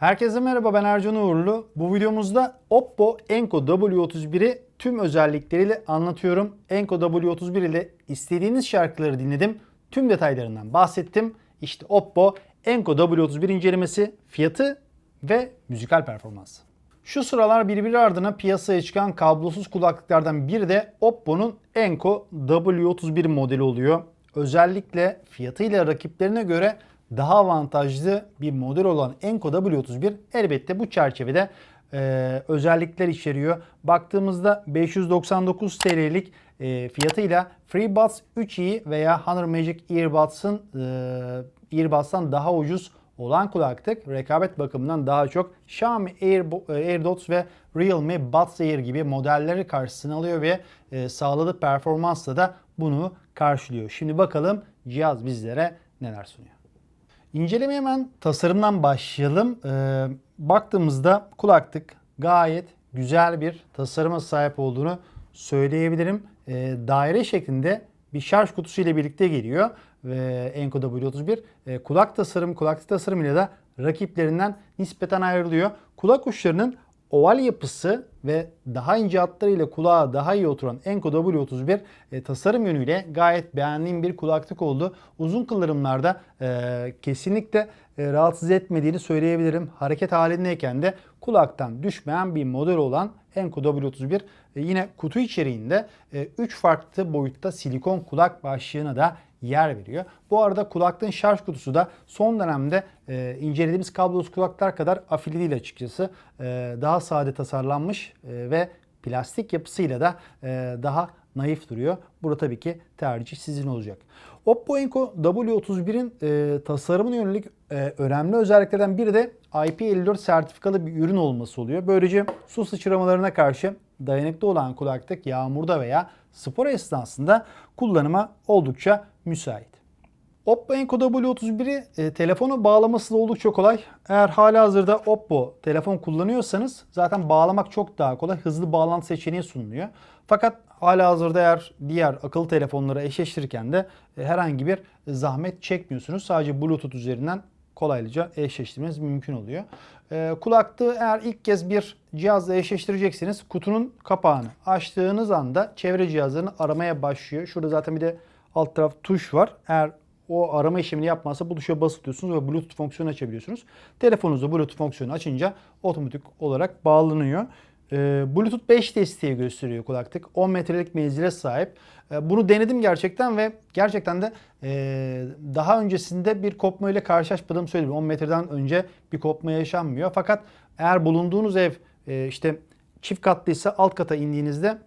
Herkese merhaba ben Ercan Uğurlu. Bu videomuzda Oppo Enco W31'i tüm özellikleriyle anlatıyorum. Enco W31 ile istediğiniz şarkıları dinledim. Tüm detaylarından bahsettim. İşte Oppo Enco W31 incelemesi, fiyatı ve müzikal performans. Şu sıralar birbiri ardına piyasaya çıkan kablosuz kulaklıklardan biri de Oppo'nun Enco W31 modeli oluyor. Özellikle fiyatıyla rakiplerine göre daha avantajlı bir model olan Enco W31 elbette bu çerçevede e, özellikler içeriyor. Baktığımızda 599 TL'lik e, fiyatıyla FreeBuds 3i veya Honor Magic Earbuds'ın e, Earbuds'tan daha ucuz olan kulaklık rekabet bakımından daha çok Xiaomi Air, AirDots ve Realme Buds Air gibi modelleri karşısına alıyor ve e, sağladığı performansla da bunu karşılıyor. Şimdi bakalım cihaz bizlere neler sunuyor. İncelemeye hemen tasarımdan başlayalım. Ee, baktığımızda kulaklık gayet güzel bir tasarıma sahip olduğunu söyleyebilirim. Ee, daire şeklinde bir şarj kutusu ile birlikte geliyor ve Enco W31 e, kulak tasarım, kulaklık tasarımıyla da rakiplerinden nispeten ayrılıyor. Kulak uçlarının oval yapısı ve daha ince hatlarıyla kulağa daha iyi oturan Enco W31 e, tasarım yönüyle gayet beğendiğim bir kulaklık oldu. Uzun kullanımlarda e, kesinlikle e, rahatsız etmediğini söyleyebilirim. Hareket halindeyken de kulaktan düşmeyen bir model olan Enco W31 e, yine kutu içeriğinde 3 farklı boyutta silikon kulak başlığına da yer veriyor. Bu arada kulaklığın şarj kutusu da son dönemde e, incelediğimiz kablosuz kulaklar kadar afili değil açıkçası. E, daha sade tasarlanmış e, ve plastik yapısıyla da e, daha naif duruyor. Burada tabii ki tercih sizin olacak. Oppo Enco W31'in e, tasarımına yönelik e, önemli özelliklerden biri de IP54 sertifikalı bir ürün olması oluyor. Böylece su sıçramalarına karşı dayanıklı olan kulaklık yağmurda veya spor esnasında kullanıma oldukça müsait. Oppo Enco W31'i e, telefonu bağlaması da oldukça kolay. Eğer hala hazırda Oppo telefon kullanıyorsanız zaten bağlamak çok daha kolay. Hızlı bağlantı seçeneği sunuluyor. Fakat hala hazırda eğer diğer akıllı telefonları eşleştirirken de e, herhangi bir zahmet çekmiyorsunuz. Sadece Bluetooth üzerinden kolaylıca eşleştirmeniz mümkün oluyor. E, kulaklığı eğer ilk kez bir cihazla eşleştirecekseniz kutunun kapağını açtığınız anda çevre cihazlarını aramaya başlıyor. Şurada zaten bir de alt taraf tuş var. Eğer o arama işlemini yapmazsa bu tuşa basıyorsunuz ve Bluetooth fonksiyonu açabiliyorsunuz. Telefonunuzda Bluetooth fonksiyonu açınca otomatik olarak bağlanıyor. Ee, Bluetooth 5 desteği gösteriyor kulaklık. 10 metrelik menzile sahip. Ee, bunu denedim gerçekten ve gerçekten de e, daha öncesinde bir kopma ile karşılaşmadığımı söyledim. 10 metreden önce bir kopma yaşanmıyor. Fakat eğer bulunduğunuz ev e, işte çift katlıysa alt kata indiğinizde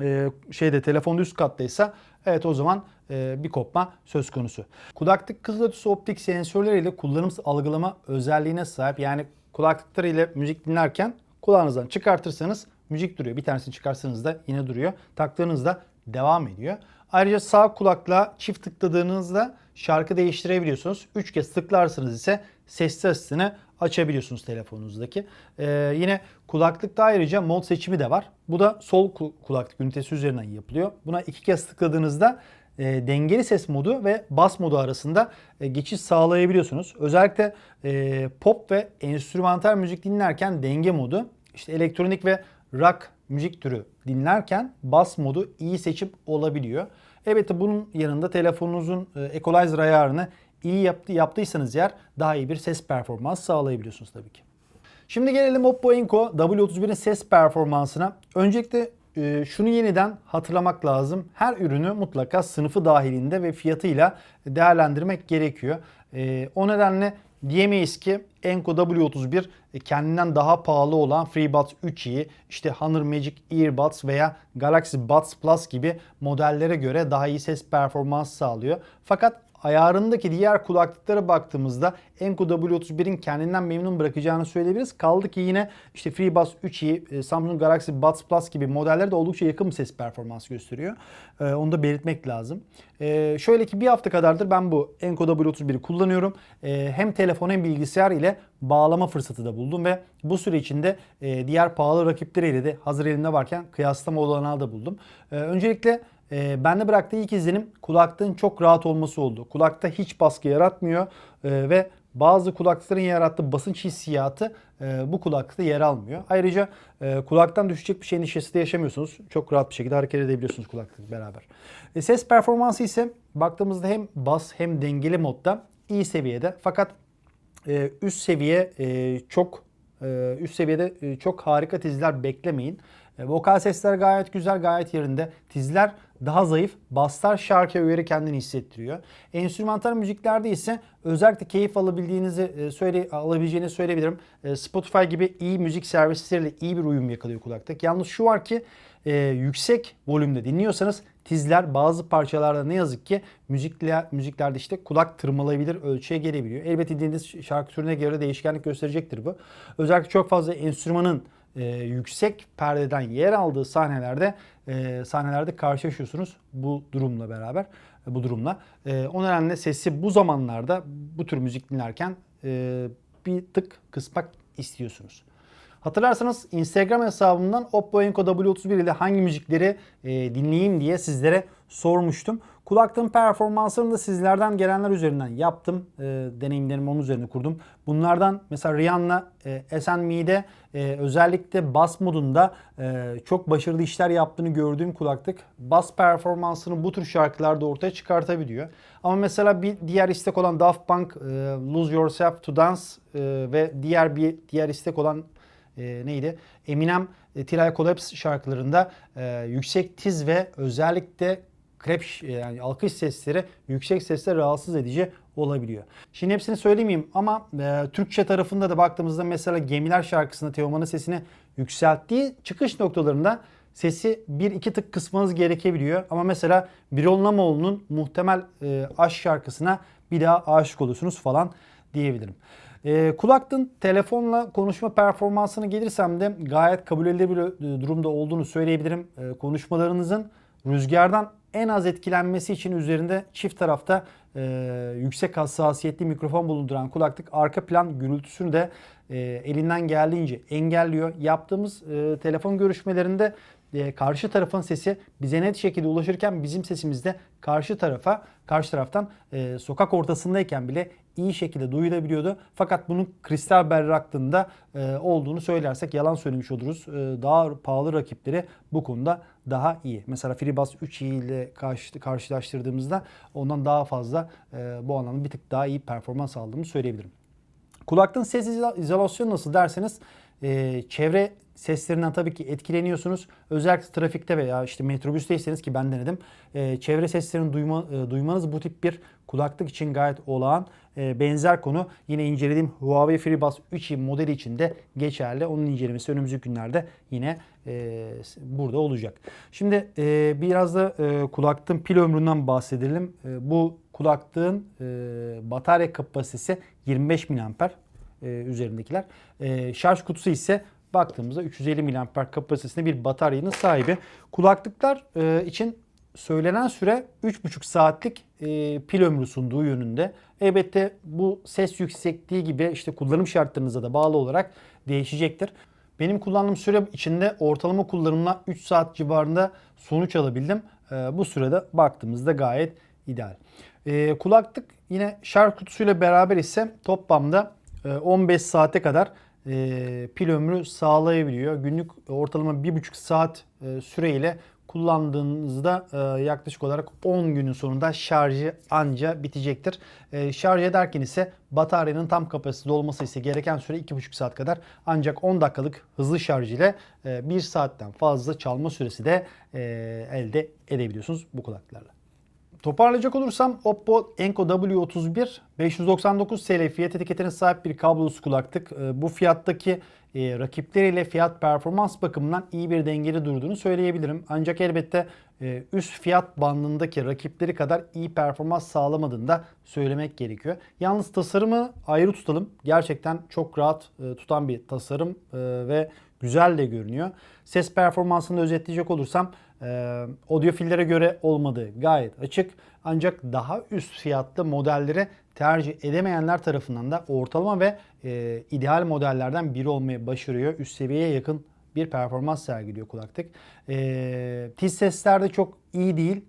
e, şeyde telefonda üst kattaysa evet o zaman bir kopma söz konusu. Kulaklık kızılötesi optik sensörleriyle kullanım algılama özelliğine sahip. Yani kulaklıklar ile müzik dinlerken kulağınızdan çıkartırsanız müzik duruyor. Bir tanesini çıkarsanız da yine duruyor. Taktığınızda devam ediyor. Ayrıca sağ kulakla çift tıkladığınızda şarkı değiştirebiliyorsunuz. Üç kez tıklarsanız ise sesli asistini açabiliyorsunuz telefonunuzdaki. Ee, yine kulaklıkta ayrıca mod seçimi de var. Bu da sol kulaklık ünitesi üzerinden yapılıyor. Buna iki kez tıkladığınızda e, dengeli ses modu ve bas modu arasında e, geçiş sağlayabiliyorsunuz. Özellikle e, pop ve enstrümantal müzik dinlerken denge modu, işte elektronik ve rock müzik türü dinlerken bas modu iyi seçim olabiliyor. Elbette bunun yanında telefonunuzun e, equalizer ayarını iyi yaptı, yaptıysanız eğer daha iyi bir ses performans sağlayabiliyorsunuz tabii ki. Şimdi gelelim Oppo Enco W31'in ses performansına. Öncelikle e, şunu yeniden hatırlamak lazım. Her ürünü mutlaka sınıfı dahilinde ve fiyatıyla değerlendirmek gerekiyor. E, o nedenle diyemeyiz ki Enco W31 e, kendinden daha pahalı olan FreeBuds 3i, işte Honor Magic Earbuds veya Galaxy Buds Plus gibi modellere göre daha iyi ses performans sağlıyor. Fakat ayarındaki diğer kulaklıklara baktığımızda Enco W31'in kendinden memnun bırakacağını söyleyebiliriz. Kaldı ki yine işte FreeBuds 3i, Samsung Galaxy Buds Plus gibi modeller de oldukça yakın bir ses performans gösteriyor. Ee, onu da belirtmek lazım. Ee, şöyle ki bir hafta kadardır ben bu Enco W31'i kullanıyorum. Ee, hem telefon hem bilgisayar ile bağlama fırsatı da buldum ve bu süre içinde e, diğer pahalı rakipleriyle de hazır elimde varken kıyaslama olanağı da buldum. Öncelikle e, bende bıraktığı ilk izlenim kulaklığın çok rahat olması oldu. Kulakta hiç baskı yaratmıyor e, ve bazı kulaklıkların yarattığı basınç hissiyatı e, bu kulaklıkta yer almıyor. Ayrıca e, kulaktan düşecek bir şey endişesi de yaşamıyorsunuz. Çok rahat bir şekilde hareket edebiliyorsunuz kulaklık beraber. E, ses performansı ise baktığımızda hem bas hem dengeli modda iyi seviyede. Fakat e, üst seviye e, çok e, üst seviyede e, çok harika tizler beklemeyin. E, vokal sesler gayet güzel, gayet yerinde. Tizler daha zayıf, basslar şarkıya uyarı kendini hissettiriyor. Enstrümantal müziklerde ise özellikle keyif alabildiğinizi e, söyle alabileceğini söyleyebilirim. E, Spotify gibi iyi müzik servisleriyle iyi bir uyum yakalıyor kulaklık. Yalnız şu var ki e, yüksek volümde dinliyorsanız tizler bazı parçalarda ne yazık ki müzikle, müziklerde işte kulak tırmalayabilir ölçüye gelebiliyor. Elbette dinlediğiniz şarkı türüne göre değişkenlik gösterecektir bu. Özellikle çok fazla enstrümanın e, yüksek perdeden yer aldığı sahnelerde e, sahnelerde karşılaşıyorsunuz bu durumla beraber e, bu durumla. E, o nedenle sesi bu zamanlarda bu tür müzik dinlerken e, bir tık kısmak istiyorsunuz. Hatırlarsanız Instagram hesabımdan Oppo Enco W31 ile hangi müzikleri e, dinleyeyim diye sizlere sormuştum. Kulaklığın performansını da sizlerden gelenler üzerinden yaptım. E, deneyimlerimi onun üzerine kurdum. Bunlardan mesela Rihanna e, SNM'de e, özellikle bas modunda e, çok başarılı işler yaptığını gördüğüm kulaklık bas performansını bu tür şarkılarda ortaya çıkartabiliyor. Ama mesela bir diğer istek olan Daft Punk e, Lose Yourself to Dance e, ve diğer bir diğer istek olan e, neydi? Eminem e, Till I Collapse şarkılarında e, yüksek tiz ve özellikle krep yani alkış sesleri yüksek sesle rahatsız edici olabiliyor. Şimdi hepsini söylemeyeyim ama e, Türkçe tarafında da baktığımızda mesela Gemiler şarkısında Teoman'ın sesini yükselttiği çıkış noktalarında sesi bir iki tık kısmanız gerekebiliyor. Ama mesela Birol Namoğlu'nun muhtemel e, aşk şarkısına bir daha aşık olursunuz falan diyebilirim. E, kulaklığın telefonla konuşma performansını gelirsem de gayet kabul edilebilir e, durumda olduğunu söyleyebilirim. E, konuşmalarınızın rüzgardan en az etkilenmesi için üzerinde çift tarafta e, yüksek hassasiyetli mikrofon bulunduran kulaklık arka plan gürültüsünü de e, elinden geldiğince engelliyor. Yaptığımız e, telefon görüşmelerinde e, karşı tarafın sesi bize net şekilde ulaşırken bizim sesimiz de karşı tarafa karşı taraftan e, sokak ortasındayken bile iyi şekilde duyulabiliyordu. Fakat bunun kristal berraklığında e, olduğunu söylersek yalan söylemiş oluruz. E, daha pahalı rakipleri bu konuda daha iyi. Mesela FreeBuds 3i ile karşı, karşılaştırdığımızda ondan daha fazla e, bu anlamda bir tık daha iyi performans aldığımı söyleyebilirim. Kulaklığın ses izo- izolasyonu nasıl derseniz e, çevre seslerinden tabii ki etkileniyorsunuz. Özellikle trafikte veya işte metrobüsteyseniz ki ben denedim. e, çevre seslerini duyma, e, duymanız bu tip bir kulaklık için gayet olağan. E, benzer konu yine incelediğim Huawei FreeBuds 3i modeli için de geçerli. Onun incelemesi önümüzdeki günlerde yine e, burada olacak. Şimdi e, biraz da e, kulaklığın pil ömründen bahsedelim. Bu kulaklığın batarya kapasitesi 25 mAh üzerindekiler. Şarj kutusu ise baktığımızda 350 mAh kapasitesinde bir bataryanın sahibi. Kulaklıklar için söylenen süre 3,5 saatlik e, pil ömrü sunduğu yönünde. Elbette bu ses yüksekliği gibi işte kullanım şartlarınıza da bağlı olarak değişecektir. Benim kullandığım süre içinde ortalama kullanımla 3 saat civarında sonuç alabildim. E, bu sürede baktığımızda gayet ideal. E, kulaklık yine şarj kutusuyla beraber ise toplamda e, 15 saate kadar e, pil ömrü sağlayabiliyor. Günlük ortalama 1,5 saat e, süreyle kullandığınızda e, yaklaşık olarak 10 günün sonunda şarjı anca bitecektir. E, şarj ederken ise bataryanın tam kapasitede olması ise gereken süre 2,5 saat kadar. Ancak 10 dakikalık hızlı şarj ile e, 1 saatten fazla çalma süresi de e, elde edebiliyorsunuz bu kulaklıklarla. Toparlayacak olursam Oppo Enco W31 599 TL fiyat etiketine sahip bir kablosuz kulaklık. Ee, Bu fiyattaki e, rakipleriyle fiyat performans bakımından iyi bir dengeli durduğunu söyleyebilirim. Ancak elbette e, üst fiyat bandındaki rakipleri kadar iyi performans sağlamadığını da söylemek gerekiyor. Yalnız tasarımı ayrı tutalım. Gerçekten çok rahat e, tutan bir tasarım ve güzel de görünüyor. Ses performansını özetleyecek olursam e, audiofillere göre olmadığı gayet açık. Ancak daha üst fiyatlı modelleri tercih edemeyenler tarafından da ortalama ve e, ideal modellerden biri olmayı başarıyor. Üst seviyeye yakın bir performans sergiliyor kulaklık. E, tiz sesler de çok iyi değil.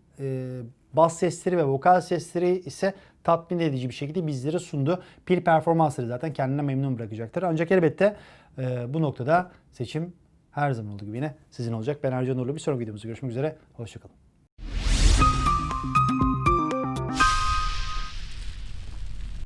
Bas sesleri ve vokal sesleri ise tatmin edici bir şekilde bizlere sundu. Pil performansları zaten kendine memnun bırakacaktır. Ancak elbette e, bu noktada seçim her zaman olduğu gibi yine sizin olacak. Ben Ercan Uğurlu. Bir sonraki videomuzda görüşmek üzere. Hoşçakalın.